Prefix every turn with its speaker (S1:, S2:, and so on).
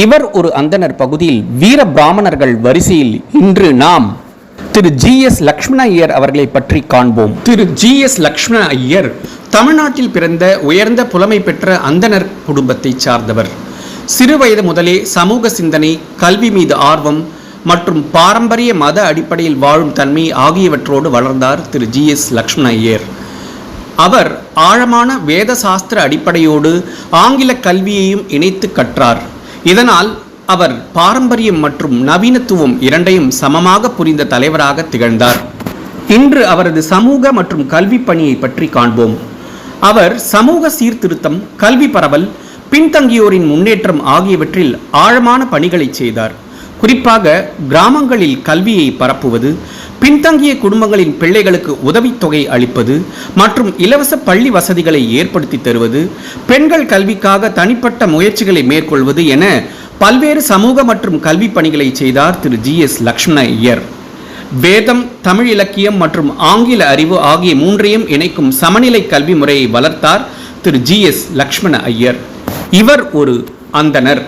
S1: இவர் ஒரு அந்தணர் பகுதியில் வீர பிராமணர்கள் வரிசையில் இன்று நாம் திரு ஜி எஸ் லக்ஷ்மண ஐயர் அவர்களை பற்றி காண்போம். திரு ஜி எஸ் லக்ஷ்மண ஐயர் தமிழ்நாட்டில் பிறந்த உயர்ந்த புலமை பெற்ற அந்தணர் குடும்பத்தைச் சார்ந்தவர். சிறுவயது முதலே சமூக சிந்தனை கல்வி மீது ஆர்வம் மற்றும் பாரம்பரிய மத அடிப்படையில் வாழும் தன்மை ஆகியவற்றோடு வளர்ந்தார் திரு ஜி எஸ் லக்ஷ்மண ஐயர். அவர் ஆழமான வேத சாஸ்திர அடிப்படையோடு ஆங்கில கல்வியையும் இணைத்து கற்றார். இதனால் அவர் பாரம்பரியம் மற்றும் நவீனத்துவம் இரண்டையும் சமமாக புரிந்த தலைவராக திகழ்ந்தார். இன்று அவரது சமூக மற்றும் கல்வி பணியை பற்றி காண்போம். அவர் சமூக சீர்திருத்தம் கல்வி பரவல் பின்தங்கியோரின் முன்னேற்றம் ஆகியவற்றில் ஆழமான பணிகளை செய்தார். குறிப்பாக கிராமங்களில் கல்வியை பரப்புவது பின்தங்கிய குடும்பங்களின் பிள்ளைகளுக்கு உதவித்தொகை அளிப்பது மற்றும் இலவச பள்ளி வசதிகளை ஏற்படுத்தி தருவது பெண்கள் கல்விக்காக தனிப்பட்ட முயற்சிகளை மேற்கொள்வது என பல்வேறு சமூக மற்றும் கல்வி பணிகளை செய்தார் திரு ஜி எஸ் லக்ஷ்மண ஐயர். வேதம் தமிழ் இலக்கியம் மற்றும் ஆங்கில அறிவு ஆகிய மூன்றையும் இணைக்கும் சமநிலை கல்வி முறையை வளர்த்தார் திரு ஜி எஸ் லக்ஷ்மண ஐயர். இவர் ஒரு அந்தணர்.